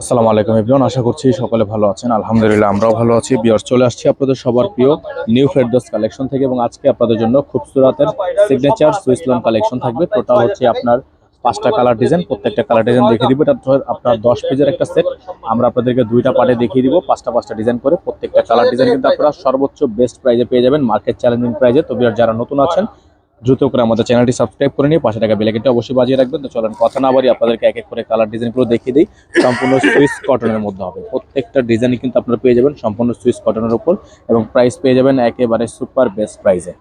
আসসালামু আলাইকুম এভরিওয়ান, আশা করছি সকলে ভালো আছেন। আলহামদুলিল্লাহ, আমরাও ভালো আছি। বিয়ার চলে আসছি আপনাদের সবার প্রিয় নিউ ফেরদোস কালেকশন থেকে এবং আজকে আপনাদের জন্য খুবসুরাতের সিগনেচার সুইস লোন কালেকশন থাকবে। টোটাল হচ্ছে আপনার পাঁচটা কালার ডিজাইন প্রত্যেকটা কালার ডিজাইন দেখিয়ে দিব। এটা আপনার দশ পেজের একটা সেট আমরা আপনাদেরকে দুইটা পার্টে দেখিয়ে দিব, পাঁচটা পাঁচটা ডিজাইন করে। প্রত্যেকটা কালার ডিজাইন কিন্তু আপনারা সর্বোচ্চ বেস্ট প্রাইজে পেয়ে যাবেন মার্কেট চ্যালেঞ্জিং প্রাইজে তো বিয়ার যারা নতুন আছেন দ্রুত করে আমাদের চ্যানেলটি সাবস্ক্রাইব করে নিয়ে পাশে টাকা বেলাকেটটা অবশ্যই বাজিয়ে রাখবেন। তো চলেন কথা না বাড়ি আপনাদেরকে এক এক করে কালার ডিজাইনগুলো দেখিয়ে দিই। সম্পূর্ণ সুইস কটনের মধ্যে হবে। প্রত্যেকটা ডিজাইনই কিন্তু আপনারা পেয়ে যাবেন সম্পূর্ণ সুইস কটনের উপর এবং প্রাইস পেয়ে যাবেন একেবারে সুপার বেস্ট প্রাইসে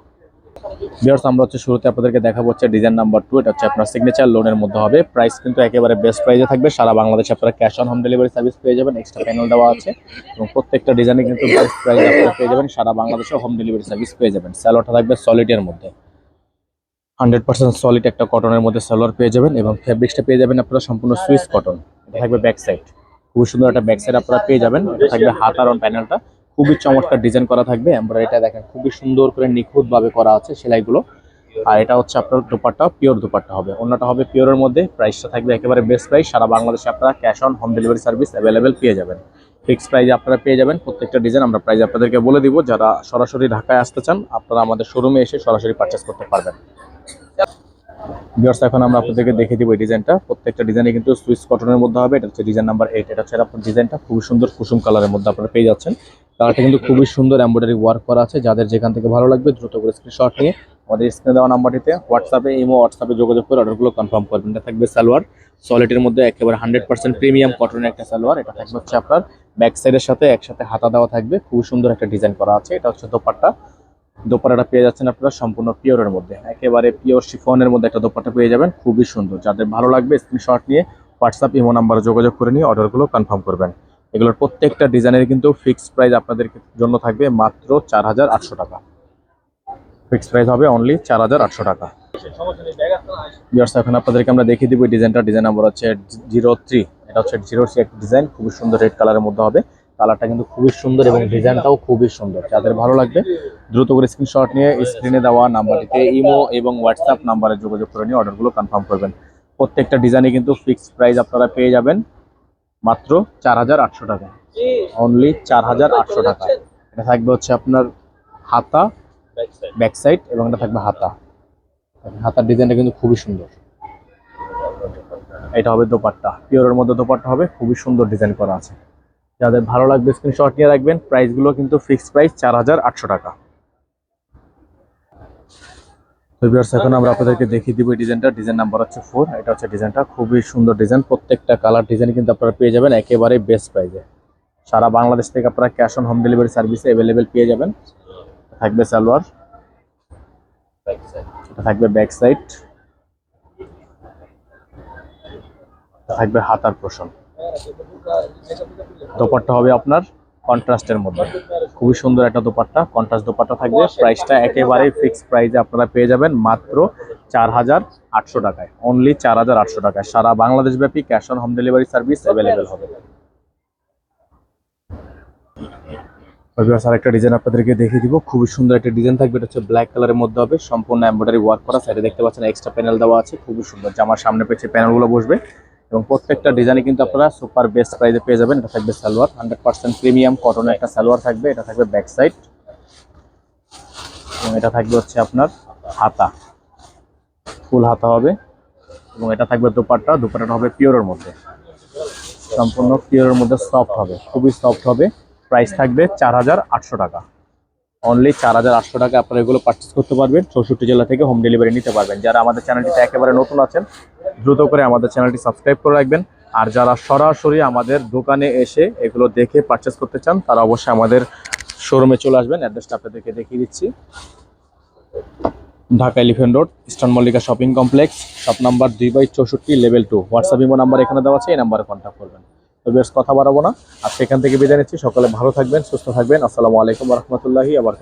বিয়ার্স আমরা হচ্ছে শুরুতে আপনাদেরকে দেখাবো হচ্ছে ডিজাইন নাম্বার টু এটা হচ্ছে আপনার সিগনেচার লোনের মধ্যে হবে। প্রাইস কিন্তু একেবারে বেস্ট প্রাইসে থাকবে। সারা বাংলাদেশে আপনারা cash on home delivery service পেয়ে যাবেন। এক্সট্রা প্যানেল দেওয়া আছে। এবং প্রত্যেকটা ডিজাইনে কিন্তু বেস্ট প্রাইসে আপনারা পেয়ে যাবেন। সারা বাংলাদেশে হোম ডেলিভারি সার্ভিস পেয়ে যাবেন। স্যালোটা থাকবে সলিডের মধ্যে। হান্ড্রেড পার্সেন্ট সলিড একটা কটনের মধ্যে সালোয়ার পেয়ে যাবেন এবং ফেব্রিক্সটা পেয়ে যাবেন আপনারা সম্পূর্ণ সুইস কটন এটা থাকবে ব্যাক সাইড খুবই সুন্দর একটা ব্যাক সাইড আপনারা পেয়ে যাবেন। থাকবে হাত আর প্যানেলটা খুবই চমৎকার ডিজাইন করা থাকবে। এটা দেখেন, খুবই সুন্দর করে নিখুঁত ভাবে করা আছে সেলাইগুলো। আর এটা হচ্ছে আপনার দুপাট্টা পিওর দুপাট্টা হবে। অন্যটা হবে পিওরের মধ্যে। প্রাইসটা থাকবে একেবারে বেস্ট প্রাইস সারা বাংলাদেশে আপনারা cash on home delivery service available পেয়ে যাবেন। ফিক্স প্রাইজে আপনারা পেয়ে যাবেন। প্রত্যেকটা ডিজাইন আমরা প্রাইজ আপনাদেরকে বলে দিব। যারা সরাসরি ঢাকায় আসতে চান, আপনারা আমাদের শোরুমে এসে সরাসরি পারচেস করতে পারবেন। বিয়ার্স এখন আমরা আপনাদেরকে দেখিয়ে দিব এই ডিজাইনটা। প্রত্যেকটা ডিজাইনে কিন্তু সুইস কটনের মধ্যে হবে এটা হচ্ছে ডিজাইন নাম্বার এইট এটা হচ্ছে আপনার ডিজাইনটা খুবই সুন্দর কুসুম কালারের মধ্যে আপনারা পেয়ে যাচ্ছেন। কালারটা কিন্তু খুবই সুন্দর এমব্রয়ডারি ওয়ার্ক করা আছে। যাদের যেখান থেকে ভালো লাগবে দ্রুত করে স্ক্রিনশট নিয়ে আমাদের স্ক্রিনে দেওয়া নাম্বারটিতে হোয়াটসঅ্যাপে ইমো হোয়াটসঅ্যাপে যোগাযোগ করে অর্ডারগুলো কনফার্ম করবেন এটা থাকবে সালোয়ার। সলিডের মধ্যে একেবারে হান্ড্রেড পার্সেন্ট প্রিমিয়াম কটনের একটা সালোয়ার। এটা থাকবে হচ্ছে আপনার ব্যাক সাইডের সাথে একসাথে হাতা দেওয়া থাকবে। খুব সুন্দর একটা ডিজাইন করা আছে। এটা হচ্ছে দোপাট্টা। দোপাট্টাটা পেয়ে যাচ্ছেন আপনারা সম্পূর্ণ পিওরের মধ্যে। একেবারে পিওর শিফনের মধ্যে একটা দোপাট্টা পেয়ে যাবেন, খুবই সুন্দর। যাদের ভালো লাগবে স্ক্রিনশট নিয়ে হোয়াটসঅ্যাপ ইমো নাম্বারে যোগাযোগ করে নিয়ে অর্ডারগুলো কনফার্ম করবেন। এগুলোর প্রত্যেকটা ডিজাইনের কিন্তু ফিক্সড প্রাইস আপনাদের জন্য থাকবে মাত্র চার হাজার আটশো টাকা। ফিক্সড প্রাইস হবে অনলি চার হাজার আটশো টাকা। বিয়ার্স এখন আপনাদেরকে আমরা দেখিয়ে দিব ডিজাইনটা ডিজাইন নাম্বার হচ্ছে জিরো থ্রি এটা হচ্ছে জিরো থ্রি একটা ডিজাইন খুবই সুন্দর রেড কালারের মধ্যে হবে। কালারটা কিন্তু খুবই সুন্দর এবং ডিজাইনটাও খুবই সুন্দর। যাদের ভালো লাগবে, দ্রুত করে স্ক্রিনশট নিয়ে স্ক্রিনে দেওয়া নাম্বারটিতে ইমো এবং হোয়াটসঅ্যাপ নাম্বারে যোগাযোগ করে নিয়ে অর্ডারগুলো কনফার্ম করবেন। প্রত্যেকটা ডিজাইনে কিন্তু ফিক্সড প্রাইস আপনারা পেয়ে যাবেন। মাত্র চার হাজার আটশো টাকা। অনলি চার হাজার আটশো টাকা। এটা থাকবে হচ্ছে আপনার হাতা ব্যাক সাইড এবং এটা থাকবে হাতা। হাতার ডিজাইনটা কিন্তু খুবই সুন্দর। এটা হবে দোপাট্টা। পিওরের মধ্যে দোপাট্টা হবে, খুবই সুন্দর ডিজাইন করা আছে। যাদের ভালো লাগবে স্ক্রিনশট নিয়ে রাখবেন প্রাইসগুলো কিন্তু ফিক্সড প্রাইস চার হাজার আটশো টাকা। তো এখন আমরা আপনাদেরকে দেখিয়ে দিব ডিজাইনটা ডিজাইন নাম্বার হচ্ছে ফোর এটা হচ্ছে ডিজাইনটা খুবই সুন্দর ডিজাইন প্রত্যেকটা কালার ডিজাইন কিন্তু আপনারা পেয়ে যাবেন, একেবারে বেস্ট প্রাইসে সারা বাংলাদেশ থেকে আপনারা ক্যাশ অন হোম ডেলিভারি সার্ভিসে অ্যাভেলেবেল পেয়ে যাবেন। থাকবে সালোয়ার, থাকবে ব্যাক সাইড থাকবে হাতার পোষণ দোপাট্টা হবে আপনার কন্ট্রাস্টের মধ্যে। খুবই সুন্দর একটা দোপাট্টা কন্ট্রাস্ট দোপাট্টা থাকবে। প্রাইসটা একেবারেই ফিক্সড প্রাইসে আপনারা পেয়ে যাবেন মাত্র চার হাজার আটশো টাকায়। অনলি চার হাজার আটশো টাকায়। সারা বাংলাদেশ ব্যাপী cash on home delivery service available হবে। আর একটা ডিজাইন আপনাদেরকে দেখিয়ে দিব। খুবই সুন্দর একটা ডিজাইন থাকবে। এটা হচ্ছে ব্ল্যাক কালারের মধ্যে হবে। সম্পূর্ণ এমব্রয়ডারি ওয়ার্ক করা। সাইডে দেখতে পাচ্ছেন এক্সট্রা প্যানেল দেওয়া আছে। খুবই সুন্দর। জামার সামনে পেছে প্যানেলগুলো বসবে। এবং প্রত্যেকটা ডিজাইনে কিন্তু আপনারা সুপার বেস্ট প্রাইসে পেয়ে যাবেন। এটা থাকবে সালোয়ার, হান্ড্রেড পার্সেন্ট প্রিমিয়াম কটনের একটা সালোয়ার থাকবে, এটা থাকবে ব্যাক সাইড। এবং এটা থাকবে হচ্ছে আপনার হাতা, ফুল হাতা হবে। এবং এটা থাকবে দোপাট্টা, দোপাট্টাটা হবে পিওরের মধ্যে। সম্পূর্ণ পিওরের মধ্যে সফট হবে, খুবই সফট হবে। প্রাইস থাকবে চার হাজার আটশো টাকা। অনলি চার হাজার আটশো টাকা আপনারা এগুলো পারচেস করতে পারবেন। চৌষট্টি জেলা থেকে হোম ডেলিভারি নিতে পারবেন। যারা আমাদের চ্যানেলটিতে একেবারে নতুন আছেন দ্রুত করে আমাদের চ্যানেলটি সাবস্ক্রাইব করে রাখবেন। আর যারা সরাসরি আমাদের দোকানে এসে এগুলো দেখে পারচেস করতে চান, তারা অবশ্যই আমাদের শোরুমে চলে আসবেন। অ্যাড্রেসটা আপনাদেরকে দেখিয়ে দিচ্ছি। Dhaka elephant road eastern Mallika shopping complex shop number দুই বাই চৌষট্টি level two WhatsApp imo number এখানে দেওয়া আছে, এই নাম্বারে কন্ট্যাক্ট করবেন। তো বেশ কথা বাড়াবো না। আর সেখান থেকে বিদায় নিচ্ছি। সকালে ভালো থাকবেন, সুস্থ থাকবেন। আসসালামু আলাইকুম রহমতুল্লাহি আবার